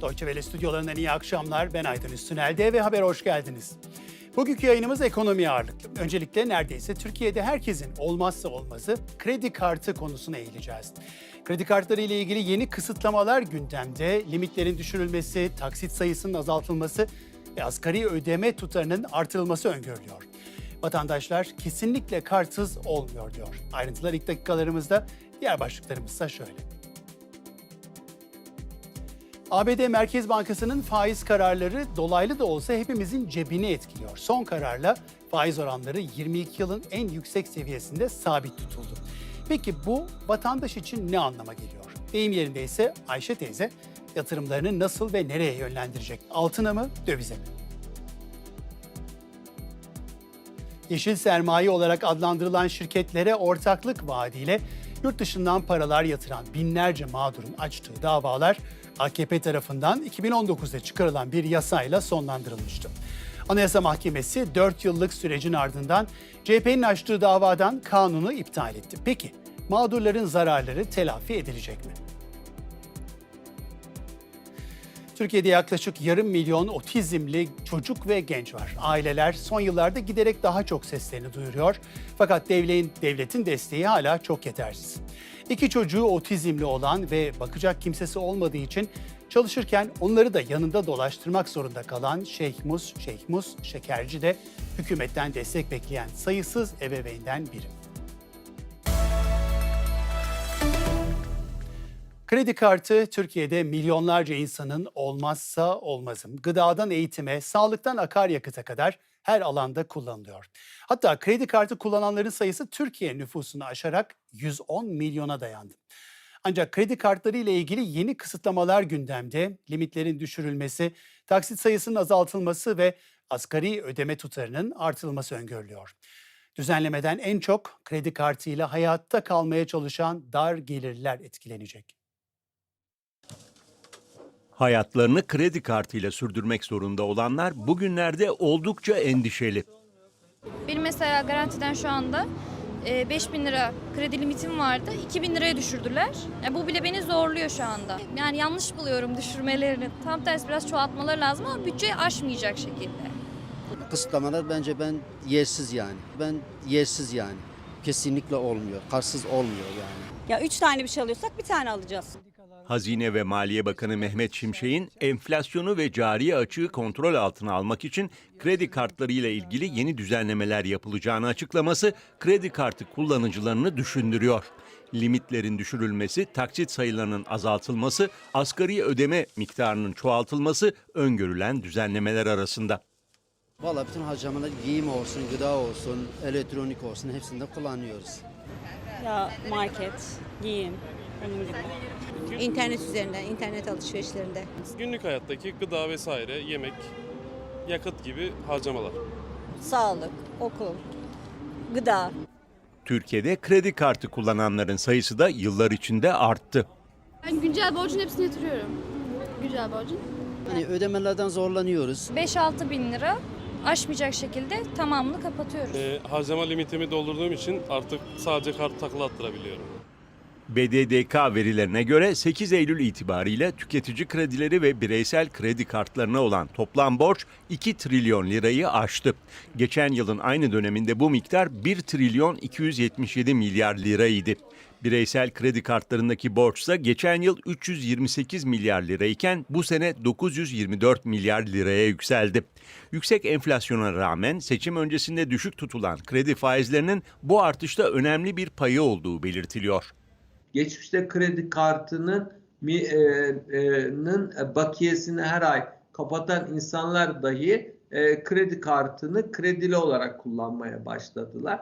Deutsche Welle stüdyolarından iyi akşamlar. Ben Aydın Üstünel'de ve haber hoş geldiniz. Bugünkü yayınımız ekonomi ağırlıklı. Öncelikle neredeyse Türkiye'de herkesin olmazsa olmazı kredi kartı konusuna eğileceğiz. Kredi kartları ile ilgili yeni kısıtlamalar gündemde. Limitlerin düşürülmesi, taksit sayısının azaltılması ve asgari ödeme tutarının artırılması öngörülüyor. Vatandaşlar kesinlikle kartsız olmuyor diyor. Ayrıntılar ilk dakikalarımızda, diğer başlıklarımızsa şöyle. ABD Merkez Bankası'nın faiz kararları dolaylı da olsa hepimizin cebini etkiliyor. Son kararla faiz oranları 22 yılın en yüksek seviyesinde sabit tutuldu. Peki bu vatandaş için ne anlama geliyor? Deyim yerinde ise Ayşe teyze yatırımlarını nasıl ve nereye yönlendirecek? Altına mı, dövize mi? Yeşil sermaye olarak adlandırılan şirketlere ortaklık vaadiyle yurt dışından paralar yatıran binlerce mağdurun açtığı davalar AKP tarafından 2019'da çıkarılan bir yasayla sonlandırılmıştı. Anayasa Mahkemesi 4 yıllık sürecin ardından CHP'nin açtığı davadan kanunu iptal etti. Peki mağdurların zararları telafi edilecek mi? Türkiye'de yaklaşık yarım milyon otizmli çocuk ve genç var. Aileler son yıllarda giderek daha çok seslerini duyuruyor. Fakat devletin, devletin desteği hala çok yetersiz. İki çocuğu otizmli olan ve bakacak kimsesi olmadığı için çalışırken onları da yanında dolaştırmak zorunda kalan Şeyh Mus, Şeyh Mus Şekerci de hükümetten destek bekleyen sayısız ebeveynden biri. Kredi kartı Türkiye'de milyonlarca insanın olmazsa olmazım. Gıdadan eğitime, sağlıktan akaryakıta kadar her alanda kullanılıyor. Hatta kredi kartı kullananların sayısı Türkiye nüfusunu aşarak 110 milyona dayandı. Ancak kredi kartları ile ilgili yeni kısıtlamalar gündemde. Limitlerin düşürülmesi, taksit sayısının azaltılması ve asgari ödeme tutarının artırılması öngörülüyor. Düzenlemeden en çok kredi kartıyla hayatta kalmaya çalışan dar gelirler etkilenecek. Hayatlarını kredi kartıyla sürdürmek zorunda olanlar bugünlerde oldukça endişeli. Benim mesela garantiden şu anda e, 5 bin lira kredi limitim vardı. 2 bin liraya düşürdüler. Ya bu bile beni zorluyor şu anda. Yani yanlış buluyorum düşürmelerini. Tam tersi biraz çoğaltmaları lazım ama bütçeyi aşmayacak şekilde. Kısıtlamalar bence ben yersiz yani. Ben yersiz yani. Kesinlikle olmuyor. Karsız olmuyor yani. Ya üç tane bir şey alıyorsak bir tane alacağız. Hazine ve Maliye Bakanı Mehmet Şimşek'in enflasyonu ve cari açığı kontrol altına almak için kredi kartları ile ilgili yeni düzenlemeler yapılacağını açıklaması kredi kartı kullanıcılarını düşündürüyor. Limitlerin düşürülmesi, taksit sayılarının azaltılması, asgari ödeme miktarının çoğaltılması öngörülen düzenlemeler arasında. Valla bütün harcamalar giyim olsun, gıda olsun, elektronik olsun hepsinde kullanıyoruz. Ya market, giyim, onun gibi. İnternet üzerinden, internet alışverişlerinde. Günlük hayattaki gıda vesaire, yemek, yakıt gibi harcamalar. Sağlık, okul, gıda. Türkiye'de kredi kartı kullananların sayısı da yıllar içinde arttı. Ben güncel borcun hepsini yatırıyorum. Güncel borcun. Hani ödemelerden zorlanıyoruz. 5-6 bin lira aşmayacak şekilde tamamını kapatıyoruz. Ee, harcama limitimi doldurduğum için artık sadece kart takılı attırabiliyorum. BDDK verilerine göre 8 Eylül itibariyle tüketici kredileri ve bireysel kredi kartlarına olan toplam borç 2 trilyon lirayı aştı. Geçen yılın aynı döneminde bu miktar 1 trilyon 277 milyar liraydı. Bireysel kredi kartlarındaki borçsa geçen yıl 328 milyar lirayken bu sene 924 milyar liraya yükseldi. Yüksek enflasyona rağmen seçim öncesinde düşük tutulan kredi faizlerinin bu artışta önemli bir payı olduğu belirtiliyor. Geçmişte kredi kartının mi, e, e, nın bakiyesini her ay kapatan insanlar dahi e, kredi kartını kredili olarak kullanmaya başladılar.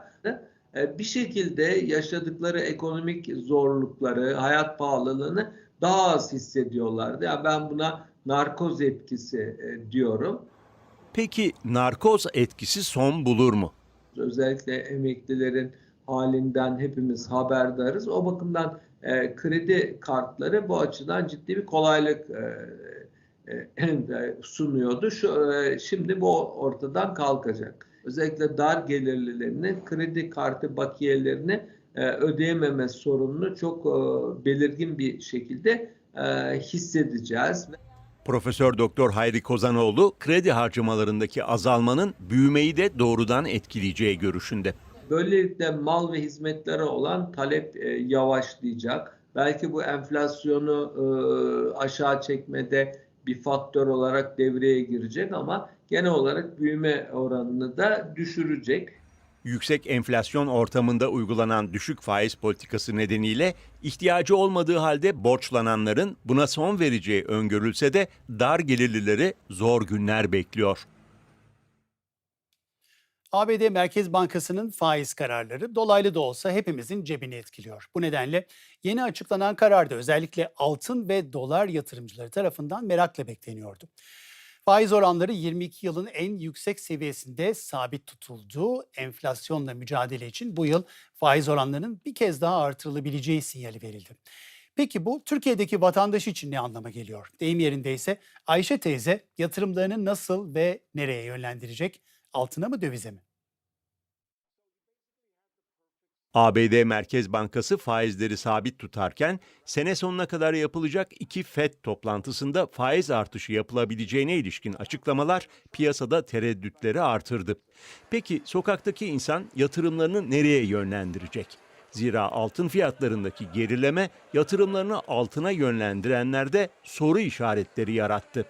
E, bir şekilde yaşadıkları ekonomik zorlukları, hayat pahalılığını daha az hissediyorlardı. Yani ben buna narkoz etkisi e, diyorum. Peki narkoz etkisi son bulur mu? özellikle emeklilerin halinden hepimiz haberdarız. O bakımdan e, kredi kartları bu açıdan ciddi bir kolaylık e, e, sunuyordu. Şu e, şimdi bu ortadan kalkacak. Özellikle dar gelirlilerinin kredi kartı bakiyelerini e, ödeyememe sorununu çok e, belirgin bir şekilde e, hissedeceğiz. Profesör Doktor Hayri Kozanoğlu kredi harcamalarındaki azalmanın büyümeyi de doğrudan etkileyeceği görüşünde. Böylelikle mal ve hizmetlere olan talep e, yavaşlayacak. Belki bu enflasyonu e, aşağı çekmede bir faktör olarak devreye girecek ama genel olarak büyüme oranını da düşürecek. Yüksek enflasyon ortamında uygulanan düşük faiz politikası nedeniyle ihtiyacı olmadığı halde borçlananların buna son vereceği öngörülse de dar gelirlileri zor günler bekliyor. ABD Merkez Bankası'nın faiz kararları dolaylı da olsa hepimizin cebini etkiliyor. Bu nedenle yeni açıklanan kararda özellikle altın ve dolar yatırımcıları tarafından merakla bekleniyordu. Faiz oranları 22 yılın en yüksek seviyesinde sabit tutuldu. Enflasyonla mücadele için bu yıl faiz oranlarının bir kez daha artırılabileceği sinyali verildi. Peki bu Türkiye'deki vatandaş için ne anlama geliyor? Deyim yerindeyse Ayşe teyze yatırımlarını nasıl ve nereye yönlendirecek? Altına mı dövize mi? ABD Merkez Bankası faizleri sabit tutarken sene sonuna kadar yapılacak iki FED toplantısında faiz artışı yapılabileceğine ilişkin açıklamalar piyasada tereddütleri artırdı. Peki sokaktaki insan yatırımlarını nereye yönlendirecek? Zira altın fiyatlarındaki gerileme yatırımlarını altına yönlendirenlerde soru işaretleri yarattı.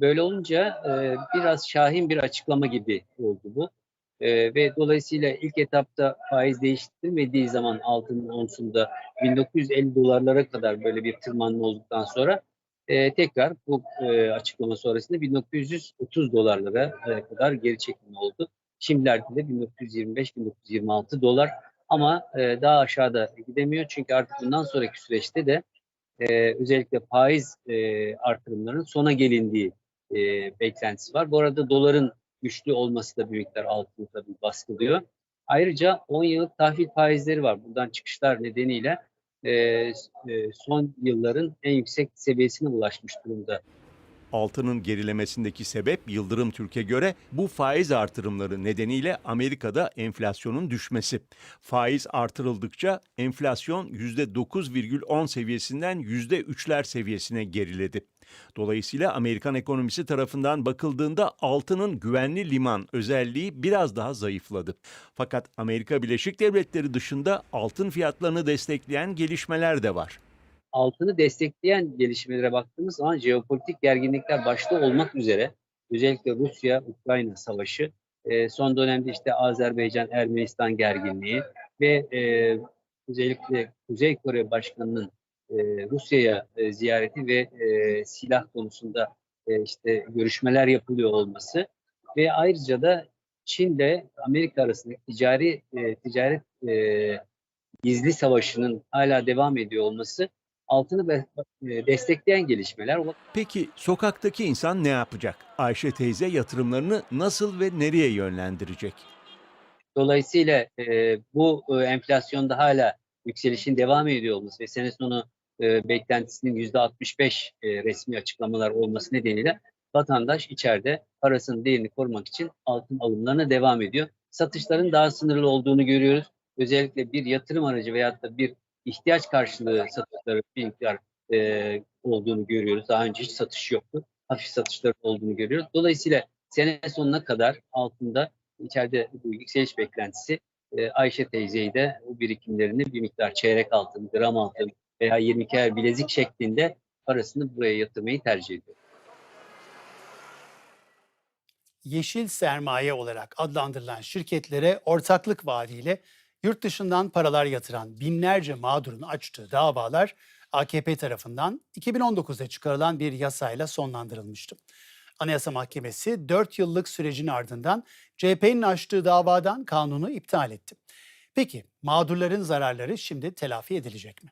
Böyle olunca e, biraz şahin bir açıklama gibi oldu bu. E, ve dolayısıyla ilk etapta faiz değiştirilmediği zaman altının onsunda 1950 dolarlara kadar böyle bir tırmanma olduktan sonra e, tekrar bu e, açıklama sonrasında 1930 dolarlara e, kadar geri çekilme oldu. Şimdilerde de 1925-1926 dolar ama e, daha aşağıda gidemiyor çünkü artık bundan sonraki süreçte de e, özellikle faiz e, artırımlarının sona gelindiği e, beklentisi var. Bu arada doların güçlü olması da bir miktar altını tabii baskılıyor. Ayrıca 10 yıllık tahvil faizleri var. Buradan çıkışlar nedeniyle e, e, son yılların en yüksek seviyesine ulaşmış durumda. Altının gerilemesindeki sebep Yıldırım Türk'e göre bu faiz artırımları nedeniyle Amerika'da enflasyonun düşmesi. Faiz artırıldıkça enflasyon %9,10 seviyesinden %3'ler seviyesine geriledi. Dolayısıyla Amerikan ekonomisi tarafından bakıldığında altının güvenli liman özelliği biraz daha zayıfladı. Fakat Amerika Birleşik Devletleri dışında altın fiyatlarını destekleyen gelişmeler de var. altını destekleyen gelişmelere baktığımız zaman jeopolitik gerginlikler başta olmak üzere özellikle Rusya-Ukrayna savaşı, e, son dönemde işte Azerbaycan-Ermenistan gerginliği ve e, özellikle Kuzey Kore Başkanı'nın e, Rusya'ya e, ziyareti ve e, silah konusunda e, işte görüşmeler yapılıyor olması ve ayrıca da Çin'le Amerika arasındaki ticari e, ticaret e, gizli savaşının hala devam ediyor olması altını be- e, destekleyen gelişmeler. Peki sokaktaki insan ne yapacak? Ayşe teyze yatırımlarını nasıl ve nereye yönlendirecek? Dolayısıyla e, bu e, enflasyonda hala yükselişin devam ediyor olması ve sene sonu e, beklentisinin %65 e, resmi açıklamalar olması nedeniyle vatandaş içeride parasının değerini korumak için altın alımlarına devam ediyor. Satışların daha sınırlı olduğunu görüyoruz. Özellikle bir yatırım aracı veyahut da bir ihtiyaç karşılığı satışları bir miktar e, olduğunu görüyoruz. Daha önce hiç satış yoktu. Hafif satışların olduğunu görüyoruz. Dolayısıyla sene sonuna kadar altında içeride bu yükseliş beklentisi e, Ayşe teyzeyi de bu birikimlerini bir miktar çeyrek altın, gram altın veya 22 ay bilezik şeklinde parasını buraya yatırmayı tercih ediyor. Yeşil sermaye olarak adlandırılan şirketlere ortaklık vaadiyle yurt dışından paralar yatıran binlerce mağdurun açtığı davalar AKP tarafından 2019'da çıkarılan bir yasayla sonlandırılmıştı. Anayasa Mahkemesi 4 yıllık sürecin ardından CHP'nin açtığı davadan kanunu iptal etti. Peki mağdurların zararları şimdi telafi edilecek mi?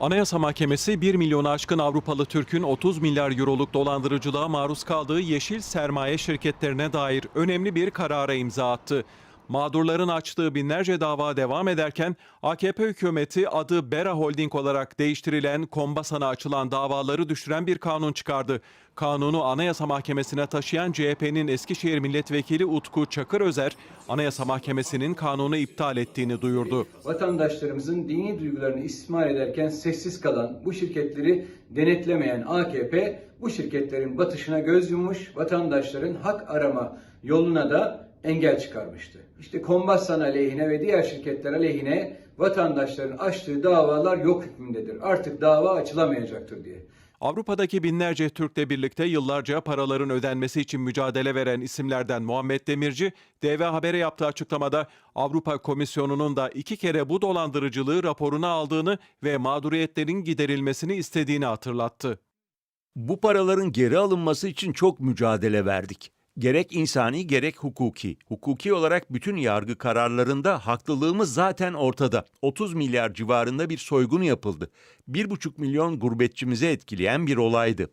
Anayasa Mahkemesi 1 milyonu aşkın Avrupalı Türk'ün 30 milyar euroluk dolandırıcılığa maruz kaldığı yeşil sermaye şirketlerine dair önemli bir karara imza attı. Mağdurların açtığı binlerce dava devam ederken AKP hükümeti adı Bera Holding olarak değiştirilen Kombasan'a açılan davaları düşüren bir kanun çıkardı. Kanunu Anayasa Mahkemesi'ne taşıyan CHP'nin Eskişehir Milletvekili Utku Çakırözer, Anayasa Mahkemesi'nin kanunu iptal ettiğini duyurdu. vatandaşlarımızın dini duygularını istismar ederken sessiz kalan bu şirketleri denetlemeyen AKP bu şirketlerin batışına göz yummuş, vatandaşların hak arama yoluna da engel çıkarmıştı. İşte Kombasan aleyhine ve diğer şirketler aleyhine vatandaşların açtığı davalar yok hükmündedir. Artık dava açılamayacaktır diye. Avrupa'daki binlerce Türk'le birlikte yıllarca paraların ödenmesi için mücadele veren isimlerden Muhammed Demirci, DV Haber'e yaptığı açıklamada Avrupa Komisyonu'nun da iki kere bu dolandırıcılığı raporuna aldığını ve mağduriyetlerin giderilmesini istediğini hatırlattı. Bu paraların geri alınması için çok mücadele verdik. Gerek insani gerek hukuki. Hukuki olarak bütün yargı kararlarında haklılığımız zaten ortada. 30 milyar civarında bir soygun yapıldı. 1,5 milyon gurbetçimizi etkileyen bir olaydı.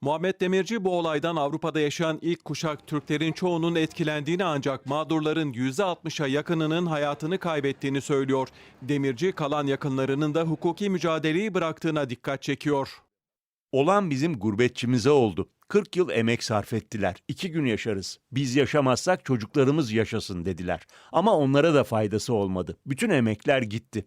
Muhammed Demirci bu olaydan Avrupa'da yaşayan ilk kuşak Türklerin çoğunun etkilendiğini ancak mağdurların %60'a yakınının hayatını kaybettiğini söylüyor. Demirci kalan yakınlarının da hukuki mücadeleyi bıraktığına dikkat çekiyor. Olan bizim gurbetçimize oldu. 40 yıl emek sarf ettiler. İki gün yaşarız. Biz yaşamazsak çocuklarımız yaşasın dediler. Ama onlara da faydası olmadı. Bütün emekler gitti.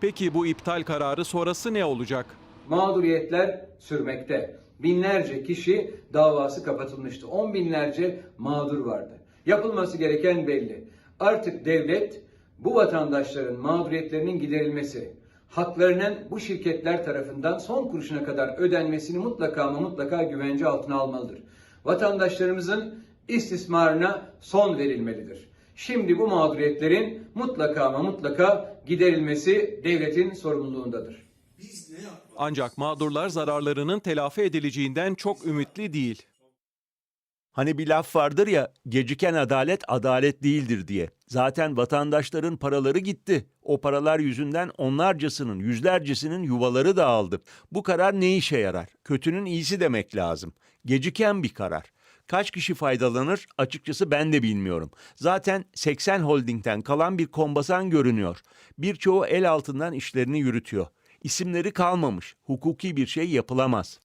Peki bu iptal kararı sonrası ne olacak? Mağduriyetler sürmekte. Binlerce kişi davası kapatılmıştı. On binlerce mağdur vardı. Yapılması gereken belli. Artık devlet bu vatandaşların mağduriyetlerinin giderilmesi, haklarının bu şirketler tarafından son kuruşuna kadar ödenmesini mutlaka ama mutlaka güvence altına almalıdır. Vatandaşlarımızın istismarına son verilmelidir. Şimdi bu mağduriyetlerin mutlaka ama mutlaka giderilmesi devletin sorumluluğundadır. Ancak mağdurlar zararlarının telafi edileceğinden çok ümitli değil. Hani bir laf vardır ya, geciken adalet adalet değildir diye. Zaten vatandaşların paraları gitti. O paralar yüzünden onlarcasının, yüzlercesinin yuvaları dağıldı. Bu karar ne işe yarar? Kötünün iyisi demek lazım. Geciken bir karar. Kaç kişi faydalanır açıkçası ben de bilmiyorum. Zaten 80 holdingden kalan bir kombasan görünüyor. Birçoğu el altından işlerini yürütüyor. İsimleri kalmamış. Hukuki bir şey yapılamaz.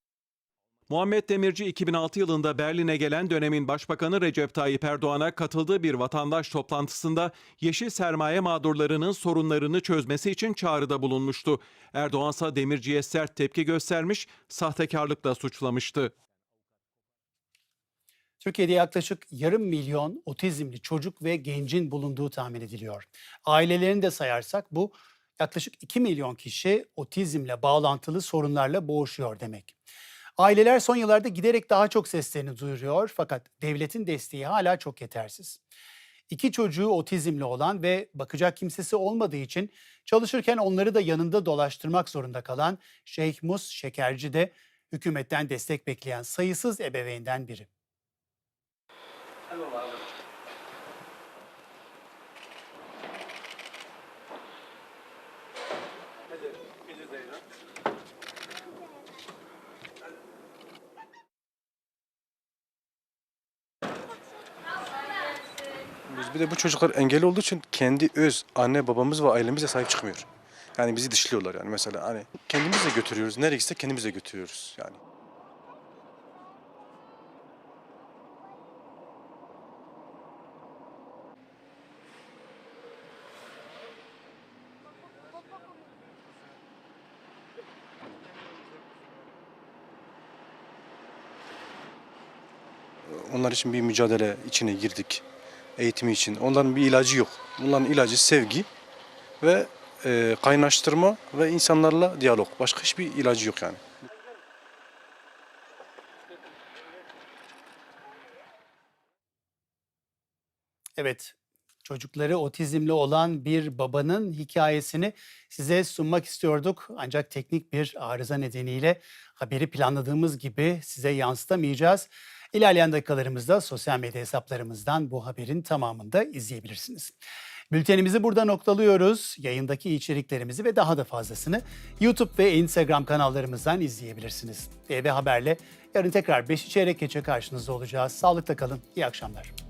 Muhammed Demirci 2006 yılında Berlin'e gelen dönemin Başbakanı Recep Tayyip Erdoğan'a katıldığı bir vatandaş toplantısında yeşil sermaye mağdurlarının sorunlarını çözmesi için çağrıda bulunmuştu. Erdoğan ise Demirci'ye sert tepki göstermiş, sahtekarlıkla suçlamıştı. Türkiye'de yaklaşık yarım milyon otizmli çocuk ve gencin bulunduğu tahmin ediliyor. Ailelerini de sayarsak bu yaklaşık 2 milyon kişi otizmle bağlantılı sorunlarla boğuşuyor demek. Aileler son yıllarda giderek daha çok seslerini duyuruyor fakat devletin desteği hala çok yetersiz. İki çocuğu otizmli olan ve bakacak kimsesi olmadığı için çalışırken onları da yanında dolaştırmak zorunda kalan Şeyh Mus Şekerci de hükümetten destek bekleyen sayısız ebeveynden biri. Biz bir de bu çocuklar engelli olduğu için kendi öz anne babamız ve ailemize sahip çıkmıyor. Yani bizi dışlıyorlar yani mesela hani kendimiz de götürüyoruz. Nereye gitsek kendimiz de götürüyoruz yani. Onlar için bir mücadele içine girdik. Eğitimi için. Onların bir ilacı yok. Bunların ilacı sevgi ve e, kaynaştırma ve insanlarla diyalog. Başka hiçbir ilacı yok yani. Evet, çocukları otizmli olan bir babanın hikayesini size sunmak istiyorduk. Ancak teknik bir arıza nedeniyle haberi planladığımız gibi size yansıtamayacağız. İlerleyen dakikalarımızda sosyal medya hesaplarımızdan bu haberin tamamını da izleyebilirsiniz. Bültenimizi burada noktalıyoruz. Yayındaki içeriklerimizi ve daha da fazlasını YouTube ve Instagram kanallarımızdan izleyebilirsiniz. DV Haber'le yarın tekrar 5 çeyrek geçe karşınızda olacağız. Sağlıkla kalın, iyi akşamlar.